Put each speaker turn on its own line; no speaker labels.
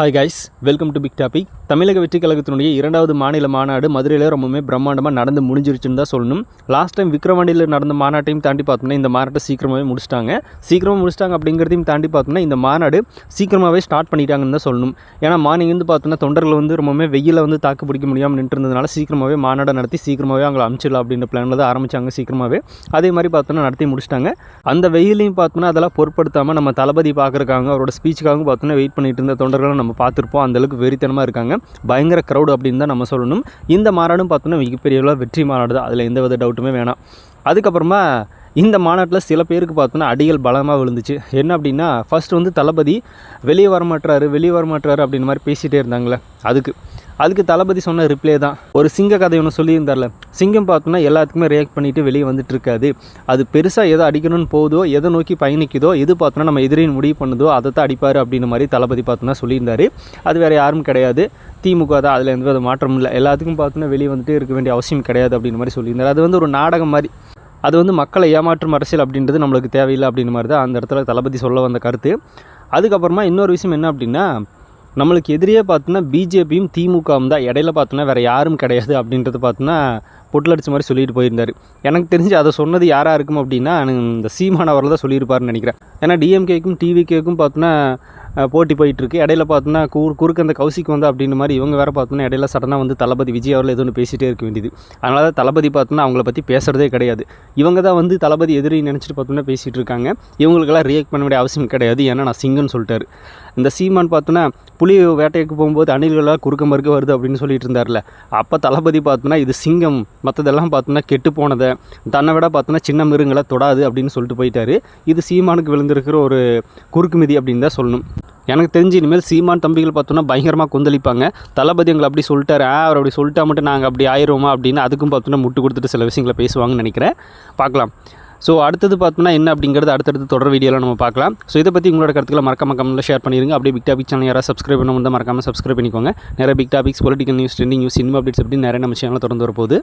Hi guys welcome to big topic தமிழக வெற்றி கழகத்தினுடைய இரண்டாவது மாநில மாநாடு மதுரையில் ரொம்பவுமே பிரம்மாண்டமாக நடந்து முடிஞ்சிருச்சுன்னு தான் சொல்லணும். லாஸ்ட் டைம் விக்ரவாண்டியில் நடந்த மாநாட்டையும் தாண்டி பார்த்தோம்னா இந்த மாநாட்டை சீக்கிரமாகவே முடிச்சிட்டாங்க. சீக்கிரமாக முடிச்சிட்டாங்க அப்படிங்கிறதையும் தாண்டி பார்த்தோம்னா இந்த மாநாடு சீக்கிரமாகவே ஸ்டார்ட் பண்ணிட்டாங்கன்னு தான் சொல்லணும். ஏன்னா மார்னிங் வந்து பார்த்தோம்னா தொண்டர்கள் வந்து ரொம்பவுமே வெயிலில் வந்து தாக்கு பிடிக்க முடியாமல் நின்றுருந்ததுனால சீக்கிரமாகவே மாநாடை நடத்தி சீக்கிரமாகவே அவங்களை அனுப்பிச்சிடலாம் அப்படின்ற பிளானில் தான் ஆரம்பிச்சாங்க சீக்கிரமாகவே அதே மாதிரி பார்த்தோம்னா நடத்தி முடிச்சிட்டாங்க. அந்த வெயிலையும் பார்த்தோம்னா அதெல்லாம் பொருட்படுத்தாமல் நம்ம தளபதி பார்க்குறக்காங்க அவரோட ஸ்பீச்சுக்காகவும் பார்த்தோம்னா வெயிட் பண்ணிட்டு இருந்த தொண்டர்களும் நம்ம பார்த்துருப்போம். அந்தளவுக்கு வெறித்தனமாக இருக்காங்க. பயங்கர க்ரௌடு அப்படின்னு தான் நம்ம சொல்லணும். இந்த மாநாடும் பார்த்தோன்னா மிகப்பெரிய வெற்றி மாநாடு தான். அதில் எந்த வித டவுட்டுமே வேணாம். அதுக்கப்புறமா இந்த மாநாட்டில் சில பேருக்கு பார்த்தோன்னா அடிகள் பலமாக விழுந்துச்சு. என்ன அப்படின்னா ஃபஸ்ட்டு வந்து தளபதி வெளியே வரமாட்டுறாரு வெளியே வரமாட்டுறாரு அப்படின்னு மாதிரி பேசிகிட்டே இருந்தாங்களே. அதுக்கு அதுக்கு தளபதி சொன்ன ரிப்ளே தான். ஒரு சிங்க கதை ஒன்று சொல்லியிருந்தார்ல. சிங்கம் பார்த்தோன்னா எல்லாத்துக்குமே ரியாக்ட் பண்ணிட்டு வெளியே வந்துட்டு இருக்காது. அது பெருசாக எதை அடிக்கணும்னு போகுதோ எதை நோக்கி பயணிக்குதோ எது பார்த்தோன்னா நம்ம எதிரின் முடிவு பண்ணுதோ அதை தான் அடிப்பார் அப்படின்ற மாதிரி தளபதி பார்த்தோன்னா சொல்லியிருந்தார். அது வேறு யாரும் கிடையாது. திமுக தான் அதில் எந்த வித மாற்றமும் இல்லை. எல்லாத்துக்கும் பார்த்தோன்னா வெளியே வந்துட்டு இருக்க வேண்டிய அவசியம் கிடையாது அப்படின்ற மாதிரி சொல்லியிருந்தார். அது வந்து ஒரு நாடகம் மாதிரி. அது வந்து மக்களை ஏமாற்றும் அரசியல் அப்படின்றது நம்மளுக்கு தேவையில்லை அப்படின்ற மாதிரி தான் அந்த இடத்துல தளபதி சொல்ல வந்த கருத்து. அதுக்கப்புறமா இன்னொரு விஷயம் என்ன அப்படின்னா நம்மளுக்கு எதிரியே பார்த்தோன்னா பிஜேபியும் திமுகவும் தான். இடையில பார்த்தோன்னா வேறு யாரும் கிடையாது அப்படின்றது பார்த்தோன்னா பொட்டலடிச்ச மாதிரி சொல்லிட்டு போயிருந்தார். எனக்கு தெரிஞ்சு அதை சொன்னது யாராக இருக்கும் அப்படின்னா எனக்கு இந்த சீமான் அவர்கள் தான் சொல்லியிருப்பாருன்னு நினைக்கிறேன். ஏன்னா டிஎம்கேக்கும் டிவிகேக்கும் பார்த்தோன்னா போட்டி போயிட்டுருக்கு. இடையில பார்த்தோன்னா குறு குறுக்க அந்த கௌசிக்கு வந்து அப்படின்ற மாதிரி இவங்க வேறு பார்த்தோன்னா இடையில சடனாக வந்து தளபதி விஜய் அவர்கள் எதுவும் பேசிகிட்டே இருக்க வேண்டியது. அதனால தான் தளபதி பார்த்தோன்னா அவங்கள பற்றி பேசுகிறதே கிடையாது. இவங்க தான் வந்து தளபதி எதிரி நினச்சிட்டு பார்த்தோன்னா பேசிகிட்டு இருக்காங்க. இவங்களுக்கெல்லாம் ரியாக்ட் பண்ண வேண்டிய அவசியம் கிடையாது. ஏன்னா நான் சிங்கன்னு சொல்லிட்டாரு. இந்த சீமான் பார்த்தோன்னா புலி வேட்டைக்கு போகும்போது அணில்களாக குறுக்க மறுக்க வருது அப்படின்னு சொல்லிட்டு இருந்தார்ல. அப்போ தளபதி பார்த்தோன்னா இது சிங்கம் மற்றதெல்லாம் பார்த்தோன்னா கெட்டு போனதை தன்னை விட பார்த்தோன்னா சின்ன மிருங்களை தொடாது அப்படின்னு சொல்லிட்டு போயிட்டாரு. இது சீமானுக்கு விழுந்திருக்கிற ஒரு குறுக்கு மிதி அப்படின்னு தான் சொல்லணும். எனக்கு தெரிஞ்சு இனிமேல் சீமான் தம்பிகள் பார்த்தோன்னா பயங்கரமாக கொந்தளிப்பாங்க. தளபதி எங்களை அப்படி சொல்லிட்டாரு. ஆ அவர் அப்படி சொல்லிட்டா மட்டும் நாங்கள் அப்படி ஆயிடுவோமா அப்படின்னு அதுக்கும் பார்த்தோன்னா முட்டு கொடுத்துட்டு சில விஷயங்களை பேசுவாங்கன்னு நினைக்கிறேன். பார்க்கலாம். ஸோ அடுத்தது பார்த்தோம்னா என்ன அப்படிங்கிறது அடுத்தடுத்து தொடர் வீடியோவில் நம்ம பார்க்கலாம். ஸோ இதை பற்றி உங்களோட கருத்துக்களை மறக்காம கமெண்ட்டில் ஷேர் பண்ணிருங்க. அப்படியே பிக் டாபிக் சேனல் யாராவது சப்ஸ்கிரைப் பண்ண வந்து மறக்காம சப்ஸ்கிரைப் பண்ணிக்கோங்க. நிறைய big topics political news trending news cinema updates அப்படி நிறைய நம்ம சேனலில் தொடர்ந்து வரப்போகுது.